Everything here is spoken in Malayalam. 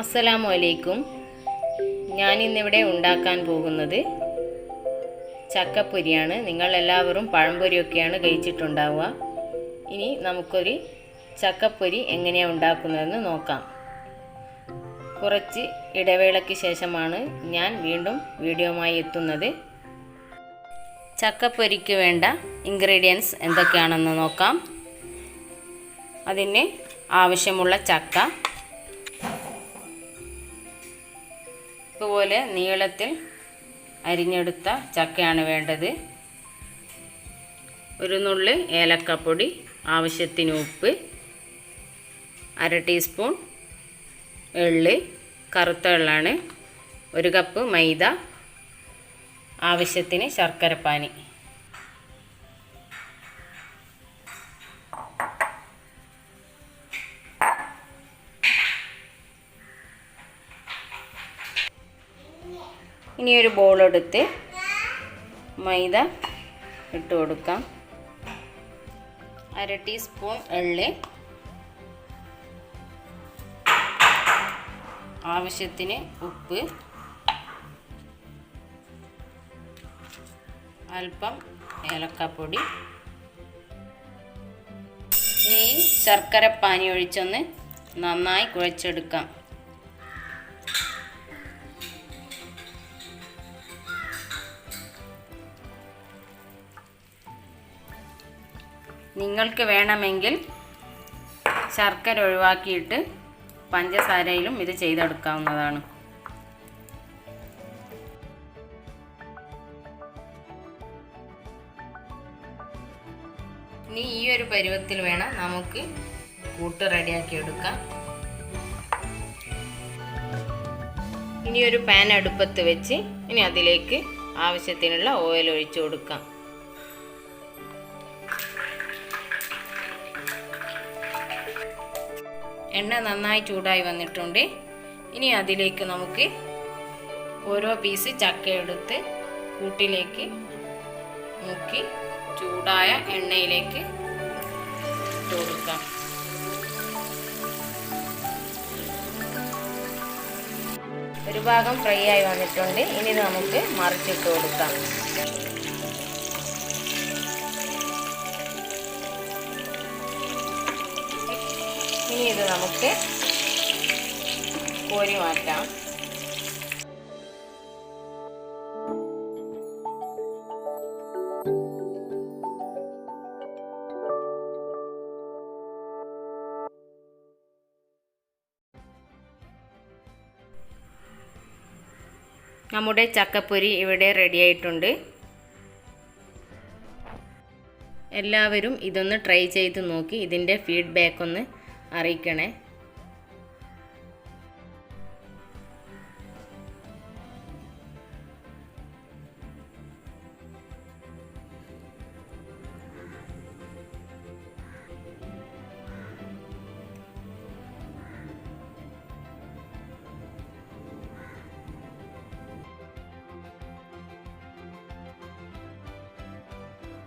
അസ്സലാമു അലൈക്കും ഞാൻ ഇന്നിവിടെ ഉണ്ടാക്കാൻ പോകുന്നത് ചക്കപ്പൊരിയാണ്. നിങ്ങൾ എല്ലാവരും പഴംപൊരിയൊക്കെയാണ് കഴിച്ചിട്ടുണ്ടാവുക. ഇനി നമുക്കൊരു ചക്കപ്പൊരി എങ്ങനെയാണ് ഉണ്ടാക്കുന്നതെന്ന് നോക്കാം. കുറച്ച് ഇടവേളയ്ക്ക് ശേഷമാണ് ഞാൻ വീണ്ടും വീഡിയോമായി എത്തുന്നത്. ചക്കപ്പൊരിക്ക് വേണ്ട ഇൻഗ്രീഡിയൻസ് എന്തൊക്കെയാണെന്ന് നോക്കാം. അതിന് ആവശ്യമുള്ള ചക്ക ഇതുപോലെ നീളത്തിൽ അരിഞ്ഞെടുത്ത ചക്കയാണ് വേണ്ടത്. ഒരു നുള്ളി ഏലക്കപ്പൊടി ആവശ്യത്തിന് ഉപ്പ് അര ടീസ്പൂൺ എള്ള് കറുത്ത എള്ളാണ് ഒരു കപ്പ് മൈദ ആവശ്യത്തിന് ശർക്കരപ്പാനി. ഇനി ഒരു ബോൾ എടുത്ത് മൈദ ഇട്ട് കൊടുക്കാം. അര ടീസ്പൂൺ എള്ള്. ആവശ്യത്തിന് ഉപ്പ്. അല്പം ഏലക്കപ്പൊടി. ഇനി ശർക്കര പാനി ഒഴിച്ചൊന്ന് നന്നായി കുഴച്ചെടുക്കാം. നിങ്ങൾക്ക് വേണമെങ്കിൽ ശർക്കര ഒഴിവാക്കിയിട്ട് പഞ്ചസാരയിലും ഇത് ചെയ്തെടുക്കാവുന്നതാണ്. ഇനി ഈ ഒരു പരുവത്തിൽ വേണം നമുക്ക് കൂട്ട് റെഡിയാക്കി എടുക്കാം. ഇനി ഒരു പാൻ അടുപ്പത്ത് വെച്ച് ഇനി അതിലേക്ക് ആവശ്യത്തിനുള്ള ഓയിൽ ഒഴിച്ചു കൊടുക്കാം. എണ്ണ നന്നായി ചൂടായി വന്നിട്ടുണ്ട്. ഇനി അതിലേക്ക് നമുക്ക് ഓരോ പീസ് ചക്ക എടുത്ത് കൂട്ടിലേക്ക് മുക്കി ചൂടായ എണ്ണയിലേക്ക് ഇട്ട് കൊടുക്കാം. ഒരു ഭാഗം ഫ്രൈ ആയി വന്നിട്ടുണ്ട്. ഇനി നമുക്ക് മറിച്ചിട്ട് കൊടുക്കാം. ഇനി ഇത് നമുക്ക് കോരി മാറ്റാം. നമ്മുടെ ചക്കപ്പൊരി ഇവിടെ റെഡിയായിട്ടുണ്ട് എല്ലാവരും ഇതൊന്ന് ട്രൈ ചെയ്ത് നോക്കി ഇതിന്റെ ഫീഡ്ബാക്ക് ഒന്ന് അറിയിക്കണേ.